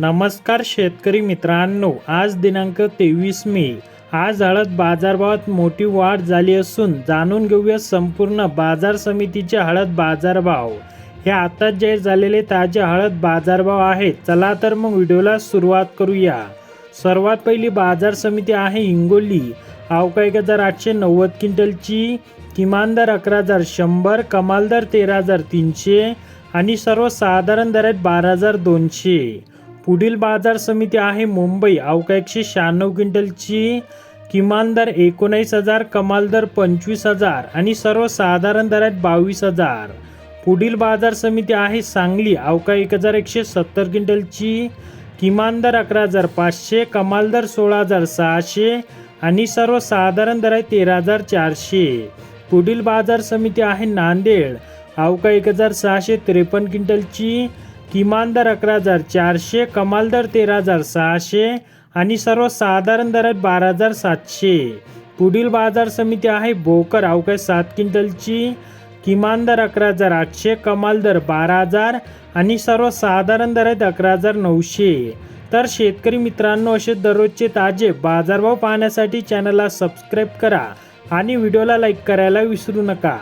नमस्कार शेतकरी मित्रांनो आज दिनांक तेवीस मे. आज हळद बाजारभावात मोठी वाढ झाली असून जाणून घेऊया संपूर्ण बाजार समितीचे हळद बाजारभाव. हे आताच जाहीर झालेले ताजे हळद बाजारभाव आहेत चला तर मग व्हिडिओला सुरुवात करूया. सर्वात पहिली बाजार समिती आहे हिंगोली. अवका एक हजार आठशे नव्वद क्विंटलची किमान दर अकरा हजार शंभर कमाल दर तेरा हजार तीनशे आणि सर्वसाधारण दर आहेत बारा हजार दोनशे. पुढील बाजार समिती आहे मुंबई. अवका एकशे शहाण्णव क्विंटलची किमान दर एकोणीस हजार कमाल दर पंचवीस हजार आणि सर्वसाधारण दर आहेत बावीस हजार. पुढील बाजार समिती आहे सांगली. अवका एक हजार एकशे सत्तर क्विंटलची किमान दर अकरा हजार पाचशे कमाल दर सोळा हजार सहाशे आणि सर्वसाधारण दर आहे तेरा हजार चारशे. पुढील बाजार समिती आहे नांदेड. अवका एक हजार सहाशे त्रेपन्न क्विंटलची किमान दर अकरा हजार चारशे कमाल दर तेरा हजार सहाशे आणि सर्वसाधारण दर आहेत बारा हजार सातशे. पुढील बाजार समिती आहे भोकर अवकाश सात क्विंटलची? किमान दर अकरा हजार आठशे कमाल दर बारा हजार आणि सर्वसाधारण दर आहेत अकरा हजार नऊशे. तर शेतकरी मित्रांनो असे दररोजचे ताजे बाजारभाव पाहण्यासाठी चॅनलला सबस्क्राईब करा आणि व्हिडिओला लाईक करायला विसरू नका.